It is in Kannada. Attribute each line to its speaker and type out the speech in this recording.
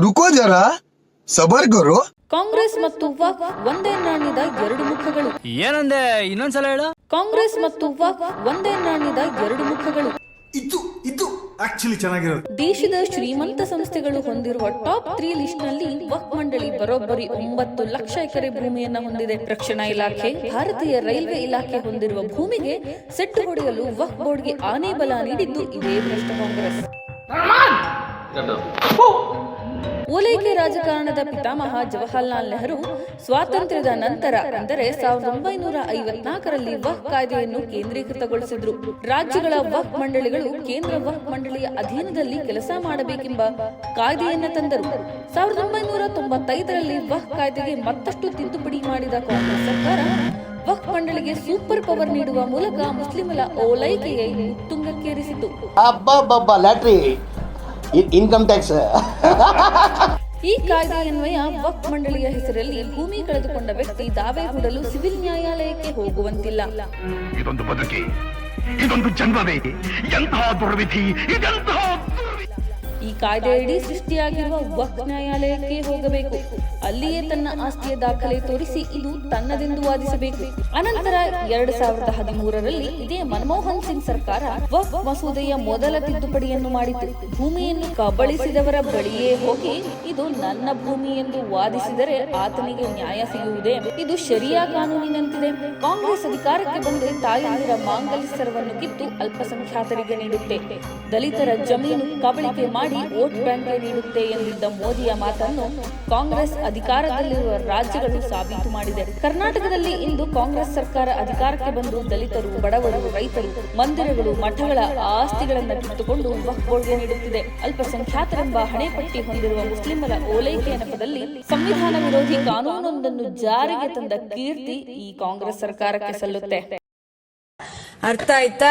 Speaker 1: ರುಕೋ ಜರ ಸಬರ್ ಕರೋ
Speaker 2: ಕಾಂಗ್ರೆಸ್ ಮತ್ತು ವಕ್ ಒಂದೇ ನಾಣ್ಯದ ಎರಡು ಮುಖಗಳು.
Speaker 3: ಏನಂದೆ ಇನ್ನೊಂದ್ಸಲ ಹೇಳು.
Speaker 2: ಕಾಂಗ್ರೆಸ್ ಮತ್ತು ವಕ್ ಒಂದೇ ನಾಣ್ಯದ ಎರಡು ಮುಖಗಳು.
Speaker 4: ಇದು ಇದು ಆಕ್ಚುಲಿ ಚೆನ್ನಾಗಿರೋದು.
Speaker 2: ದೇಶದ ಶ್ರೀಮಂತ ಸಂಸ್ಥೆಗಳು ಹೊಂದಿರುವ ಟಾಪ್ ತ್ರೀ ಲಿಸ್ಟ್ನಲ್ಲಿ ವಕ್ ಮಂಡಳಿ ಬರೋಬ್ಬರಿ ಒಂಬತ್ತು ಲಕ್ಷ ಎಕರೆ ಭೂಮಿಯನ್ನ ಹೊಂದಿದೆ. ರಕ್ಷಣಾ ಇಲಾಖೆ ಭಾರತೀಯ ರೈಲ್ವೆ ಇಲಾಖೆ ಹೊಂದಿರುವ ಭೂಮಿಗೆ ಸೆಟ್ಟು ಹೊಡೆಯಲು ವಕ್ ಬೋರ್ಡ್ಗೆ ಆನೆ ಬಲ ನೀಡಿದ್ದು ಇದೇ ಭ್ರಷ್ಟ ಕಾಂಗ್ರೆಸ್. ಓಲೈಕೆ ರಾಜಕಾರಣದ ಪಿತಾಮಹ ಜವಾಹರ್ಲಾಲ್ ನೆಹರು ಸ್ವಾತಂತ್ರ್ಯದ ನಂತರ ಅಂದರೆ ಸಾವಿರದ ಒಂಬೈನೂರ ಐವತ್ನಾಲ್ಕರಲ್ಲಿ ವಕ್ ಕಾಯ್ದೆಯನ್ನು ಕೇಂದ್ರೀಕೃತಗೊಳಿಸಿದ್ರು. ರಾಜ್ಯಗಳ ವಕ್ ಮಂಡಳಿಗಳು ಕೇಂದ್ರ ವಕ್ ಮಂಡಳಿಯ ಅಧೀನದಲ್ಲಿ ಕೆಲಸ ಮಾಡಬೇಕೆಂಬ ಕಾಯ್ದೆಯನ್ನು ತಂದರು. ಸಾವಿರದ ಒಂಬೈನೂರ ತೊಂಬತ್ತೈದರಲ್ಲಿ ವಕ್ ಕಾಯ್ದೆಗೆ ಮತ್ತಷ್ಟು ತಿದ್ದುಪಡಿ ಮಾಡಿದ ಕಾಂಗ್ರೆಸ್ ಸರ್ಕಾರ ವಕ್ ಮಂಡಳಿಗೆ ಸೂಪರ್ ಪವರ್ ನೀಡುವ ಮೂಲಕ ಮುಸ್ಲಿಮರ ಓಲೈಕೆಗೆ
Speaker 5: ತುಂಗಕ್ಕೇರಿಸಿತು ಇನ್ಕಮ್ ಟ್ಯಾಕ್ಸ್
Speaker 2: ಈ ಕಾಯ್ದೆಯನ್ವಯ ವಕ್ಫ್ ಮಂಡಳಿಯ ಹೆಸರಲ್ಲಿ ಭೂಮಿ ಕಳೆದುಕೊಂಡ ವ್ಯಕ್ತಿ ದಾವೆ ಹೂಡಲು ಸಿವಿಲ್ ನ್ಯಾಯಾಲಯಕ್ಕೆ ಹೋಗುವಂತಿಲ್ಲ.
Speaker 6: ಇದೊಂದು ಬದುಕಿ ಇದೊಂದು ಜನ್ಮವೇ ಎಂತಹ ದುರ್ವಿಧಿ ಇದೆಂತಹ
Speaker 2: ಕಾಯ್ದೆಯಡಿ ಸೃಷ್ಟಿಯಾಗಿರುವ ವಕ್ ನ್ಯಾಯಾಲಯಕ್ಕೆ ಹೋಗಬೇಕು. ಅಲ್ಲಿಯೇ ತನ್ನ ಆಸ್ತಿಯ ದಾಖಲೆ ತೋರಿಸಿ ಇದು ತನ್ನದೆಂದು ವಾದಿಸಬೇಕು. ಅನಂತರ ಎರಡ್ ಸಾವಿರದ ಹದಿಮೂರರಲ್ಲಿ ಇದೇ ಮನಮೋಹನ್ ಸಿಂಗ್ ಸರ್ಕಾರ ವಕ್ ಮಸೂದೆಯ ಮೊದಲ ತಿದ್ದುಪಡಿಯನ್ನು ಮಾಡಿತು. ಭೂಮಿಯನ್ನು ಕಬಳಿಸಿದವರ ಬಳಿಯೇ ಹೋಗಿ ಇದು ನನ್ನ ಭೂಮಿ ಎಂದು ವಾದಿಸಿದರೆ ಆತನಿಗೆ ನ್ಯಾಯ ಸಿಗುವುದೇ? ಇದು ಶರಿಯಾ ಕಾನೂನಿನಂತಿದೆ. ಕಾಂಗ್ರೆಸ್ ಅಧಿಕಾರಕ್ಕೆ ಬಂದರೆ ತಾಯಂದಿರ ಮಾಂಗಲ್ಯ ಸರವನ್ನು ಕಿತ್ತು ಅಲ್ಪಸಂಖ್ಯಾತರಿಗೆ ನೀಡುತ್ತೆ. ದಲಿತರ ಜಮೀನು ಕಬಳಿಕೆ ಮಾಡಿ ವೋಟ್ ಬ್ಯಾಂಕ್ಗೆ ನೀಡುತ್ತೆ ಎಂದಿದ್ದ ಮೋದಿಯ ಮಾತನ್ನು ಕಾಂಗ್ರೆಸ್ ಅಧಿಕಾರದಲ್ಲಿರುವ ರಾಜ್ಯಗಳು ಸಾಬೀತು ಮಾಡಿದೆ. ಕರ್ನಾಟಕದಲ್ಲಿ ಇಂದು ಕಾಂಗ್ರೆಸ್ ಸರ್ಕಾರ ಅಧಿಕಾರಕ್ಕೆ ಬಂದು ದಲಿತರು, ಬಡವರು, ರೈತರು, ಮಂದಿರಗಳು, ಮಠಗಳ ಆಸ್ತಿಗಳನ್ನು ಕಿತ್ತುಕೊಂಡು ಕೊಡುಗೆ ನೀಡುತ್ತಿದೆ. ಅಲ್ಪಸಂಖ್ಯಾತರೆಂಬ ಹಣೆಪಟ್ಟಿ ಹೊಂದಿರುವ ಮುಸ್ಲಿಮರ ಓಲೈಕೆ ನೆಪದಲ್ಲಿ ಸಂವಿಧಾನ ವಿರೋಧಿ ಕಾನೂನೊಂದನ್ನು ಜಾರಿಗೆ ತಂದ ಕೀರ್ತಿ ಈ ಕಾಂಗ್ರೆಸ್ ಸರ್ಕಾರಕ್ಕೆ ಸಲ್ಲುತ್ತೆ.
Speaker 7: ಅರ್ಥ ಆಯ್ತಾ?